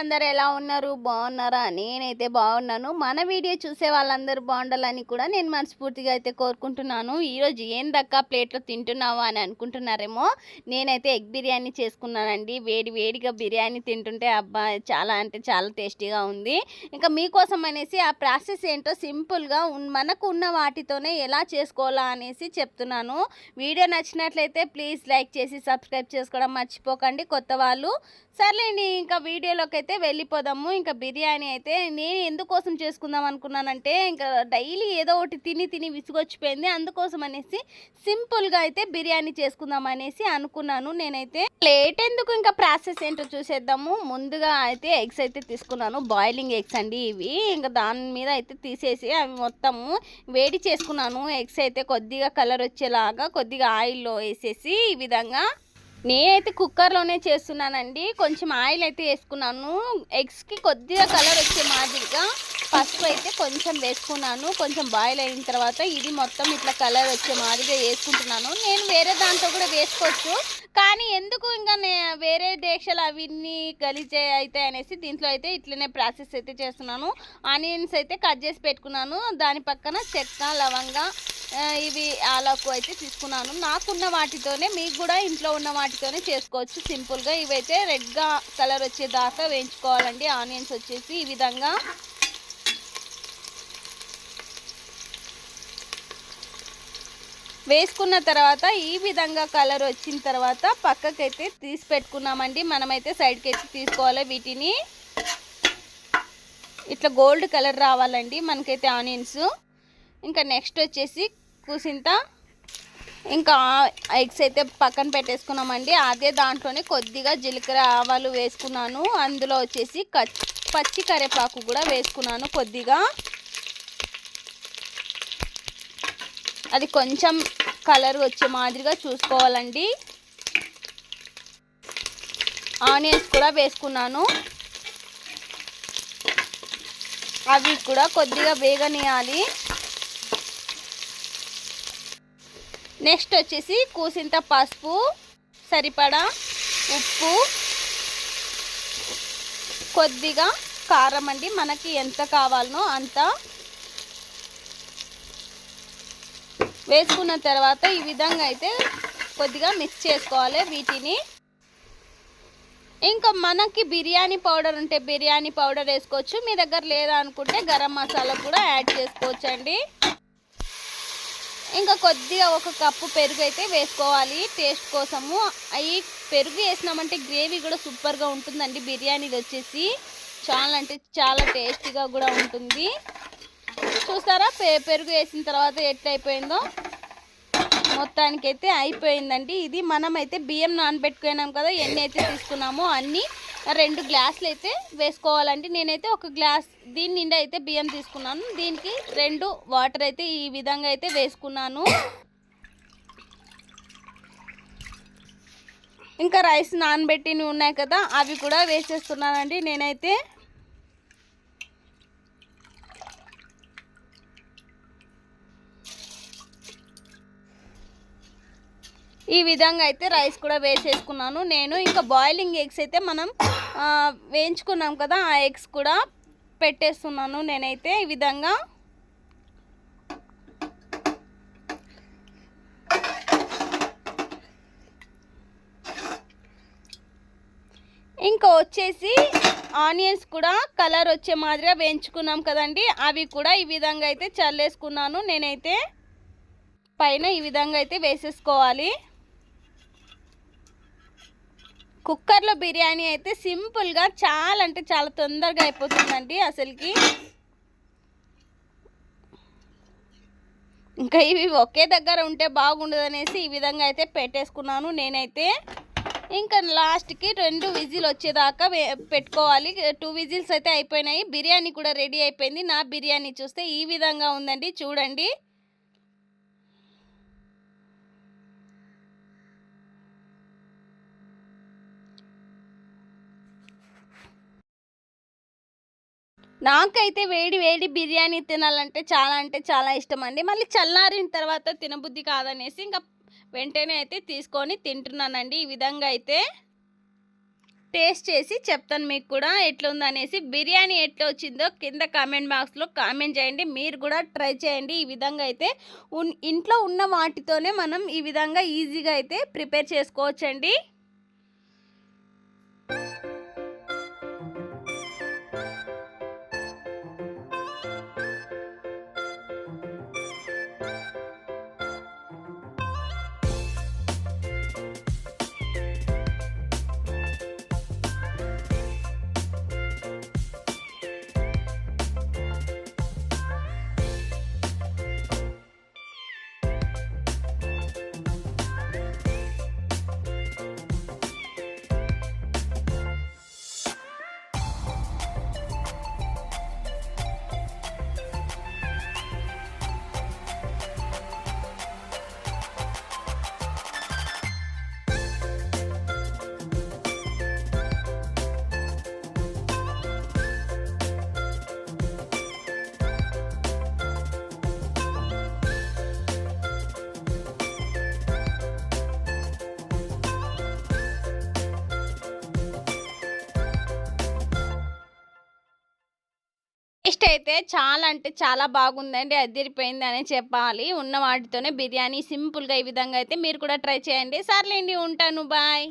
అందరు ఎలా ఉన్నారు? బాగున్నారా? నేనైతే బాగున్నాను. మన వీడియో చూసే వాళ్ళందరూ బాగుండాలని కూడా నేను మనస్ఫూర్తిగా అయితే కోరుకుంటున్నాను. ఈరోజు ఏం దక్క ప్లేట్లో తింటున్నావా అని అనుకుంటున్నారేమో? నేనైతే ఎగ్ బిర్యానీ చేసుకున్నానండి. వేడి వేడిగా బిర్యానీ తింటుంటే అబ్బా చాలా అంటే చాలా టేస్టీగా ఉంది. ఇంకా మీకోసం అనేసి ఆ ప్రాసెస్ ఏంటో సింపుల్గా మనకు ఉన్న వాటితోనే ఎలా చేసుకోవాలా అనేసి చెప్తున్నాను. వీడియో నచ్చినట్లయితే ప్లీజ్ లైక్ చేసి సబ్స్క్రైబ్ చేసుకోవడం మర్చిపోకండి కొత్త వాళ్ళు. సర్లేండి ఇంకా వీడియోలోకి అయితే వెళ్ళిపోదాము. ఇంకా బిర్యానీ అయితే నేను ఎందుకోసం చేసుకుందాం అనుకున్నానంటే ఇంకా డైలీ ఏదో ఒకటి తిని తిని విసుగొచ్చిపోయింది. అందుకోసం అనేసి సింపుల్గా అయితే బిర్యానీ చేసుకుందాం అనేసి అనుకున్నాను. నేనైతే లేట్ ఎందుకు ఇంకా ప్రాసెస్ ఏంటో చూసేద్దాము. ముందుగా అయితే ఎగ్స్ అయితే తీసుకున్నాను. బాయిలింగ్ ఎగ్స్ అండి ఇవి. ఇంకా దాని మీద అయితే తీసేసి అవి మొత్తము వేడి చేసుకున్నాను. ఎగ్స్ అయితే కొద్దిగా కలర్ వచ్చేలాగా కొద్దిగా ఆయిల్లో వేసేసి ఈ విధంగా నేనైతే కుక్కర్లోనే చేస్తున్నానండి. కొంచెం ఆయిల్ అయితే వేసుకున్నాను. ఎగ్స్కి కొద్దిగా కలర్ వచ్చే మాదిరిగా ఫస్ట్ అయితే కొంచెం వేసుకున్నాను. కొంచెం బాయిల్ అయిన తర్వాత ఇది మొత్తం ఇట్లా కలర్ వచ్చే మాదిరిగా వేసుకుంటున్నాను. నేను వేరే దాంట్లో కూడా వేసుకోవచ్చు. కానీ ఎందుకు ఇంకా వేరే డేక్షలు అవన్నీ గలీజే అవుతాయి అనేసి దీంట్లో అయితే ఇట్లనే ప్రాసెస్ అయితే చేస్తున్నాను. ఆనియన్స్ అయితే కట్ చేసి పెట్టుకున్నాను. దాని పక్కన చెక్క లవంగా ఇవి ఆలకు అయితే తీసుకున్నాను. నాకున్న వాటితోనే మీకు కూడా ఇంట్లో ఉన్న వాటితోనే చేసుకోవచ్చు. సింపుల్గా ఇవైతే రెడ్గా కలర్ వచ్చే దాకా వేయించుకోవాలండి. ఆనియన్స్ వచ్చేసి ఈ విధంగా వేసుకున్న తర్వాత ఈ విధంగా కలర్ వచ్చిన తర్వాత పక్కకైతే తీసి పెట్టుకున్నామండి. మనమైతే సైడ్కి వచ్చి తీసుకోవాలి వీటిని. ఇట్లా గోల్డ్ కలర్ రావాలండి మనకైతే ఆనియన్స్. ఇంకా నెక్స్ట్ వచ్చేసి కూసింత. ఇంకా ఎగ్స్ అయితే పక్కన పెట్టేసుకున్నామండి. అదే దాంట్లోనే కొద్దిగా జీలకర్ర ఆవాలు వేసుకున్నాను. అందులో వచ్చేసి కచ్ పచ్చి కరివేపాకు కూడా వేసుకున్నాను కొద్దిగా. అది కొంచెం కలర్ వచ్చే మాదిరిగా చూసుకోవాలండి. ఆనియన్స్ కూడా వేసుకున్నాను. అవి కూడా కొద్దిగా వేగనీయాలి. నెక్స్ట్ వచ్చేసి కూసింత పసుపు సరిపడా ఉప్పు కొద్దిగా కారం అండి. మనకి ఎంత కావాలనో అంత వేసుకున్న తర్వాత ఈ విధంగా అయితే కొద్దిగా మిక్స్ చేసుకోవాలి వీటిని. ఇంకా మనకి బిర్యానీ పౌడర్ ఉంటే బిర్యానీ పౌడర్ వేసుకోవచ్చు. మీ దగ్గర లేదా అనుకుంటే గరం మసాలా కూడా యాడ్ చేసుకోవచ్చు అండి ఇంకా కొద్దిగా ఒక కప్పు పెరుగు అయితే వేసుకోవాలి. టేస్ట్ కోసము. అవి పెరుగు వేసినామంటే గ్రేవీ కూడా సూపర్గా ఉంటుందండి బిర్యానీది వచ్చేసి. చాలా అంటే చాలా టేస్టీగా కూడా ఉంటుంది. చూస్తారా పె పెరుగు వేసిన తర్వాత ఎట్లయిపోయిందో? మొత్తానికైతే అయిపోయిందండి. ఇది మనమైతే బియ్యం నానబెట్టుకున్నాం కదా ఎన్ని అయితే తీసుకున్నామో అన్నీ రెండు గ్లాసులు అయితే వేసుకోవాలండి. నేనైతే ఒక గ్లాస్ దీని నిండా అయితే బియ్యం తీసుకున్నాను. దీనికి రెండు వాటర్ అయితే ఈ విధంగా అయితే వేసుకున్నాను. ఇంకా రైస్ నానబెట్టినవి ఉన్నాయి కదా అవి కూడా వేసేస్తున్నానండి నేనైతే. ఈ విధంగా అయితే రైస్ కూడా వేసేసుకున్నాను. నేను ఇంకా బాయిలింగ్ ఎగ్స్ అయితే మనం వేయించుకున్నాం కదా ఆ ఎగ్స్ కూడా పెట్టేస్తున్నాను నేనైతే ఈ విధంగా. ఇంకా వచ్చేసి ఆనియన్స్ కూడా కలర్ వచ్చే మాదిరిగా వేయించుకున్నాం కదండి అవి కూడా ఈ విధంగా అయితే చల్లేసుకున్నాను. నేనైతే పైన ఈ విధంగా అయితే వేసేసుకోవాలి. కుక్కర్లో బిర్యానీ అయితే సింపుల్గా చాలా అంటే చాలా తొందరగా అయిపోతుందండి అసలుకి. ఇంకా ఇవి ఒకే దగ్గర ఉంటే బాగుండదు అనేసి ఈ విధంగా అయితే పెట్టేసుకున్నాను నేనైతే. ఇంకా లాస్ట్కి రెండు విజిల్ వచ్చేదాకా పెట్టుకోవాలి. టూ విజిల్స్ అయితే అయిపోయినాయి. బిర్యానీ కూడా రెడీ అయిపోయింది. నా బిర్యానీ చూస్తే ఈ విధంగా ఉందండి. చూడండి. నాకైతే వేడి వేడి బిర్యానీ తినాలంటే చాలా అంటే చాలా ఇష్టం అండి మళ్ళీ చల్లారిన తర్వాత తినబుద్ధి కాదనేసి ఇంకా వెంటనే అయితే తీసుకొని తింటున్నానండి. ఈ విధంగా అయితే టేస్ట్ చేసి చెప్తాను మీకు కూడా ఎట్లా ఉందనేసి బిర్యానీ ఎట్లా వచ్చిందో కింద కామెంట్ బాక్స్లో కామెంట్ చేయండి. మీరు కూడా ట్రై చేయండి. ఈ విధంగా అయితే ఉన్ ఇంట్లో ఉన్న వాటితోనే మనం ఈ విధంగా ఈజీగా అయితే ప్రిపేర్ చేసుకోవచ్చండి. టేస్ట్ అయితే చాలా అంటే చాలా బాగుందండి అదిరిపోయింది అనే చెప్పాలి. ఉన్న వాటితోనే బిర్యానీ సింపుల్గా ఈ విధంగా అయితే మీరు కూడా ట్రై చేయండి. సర్లేండి ఉంటాను. బాయ్.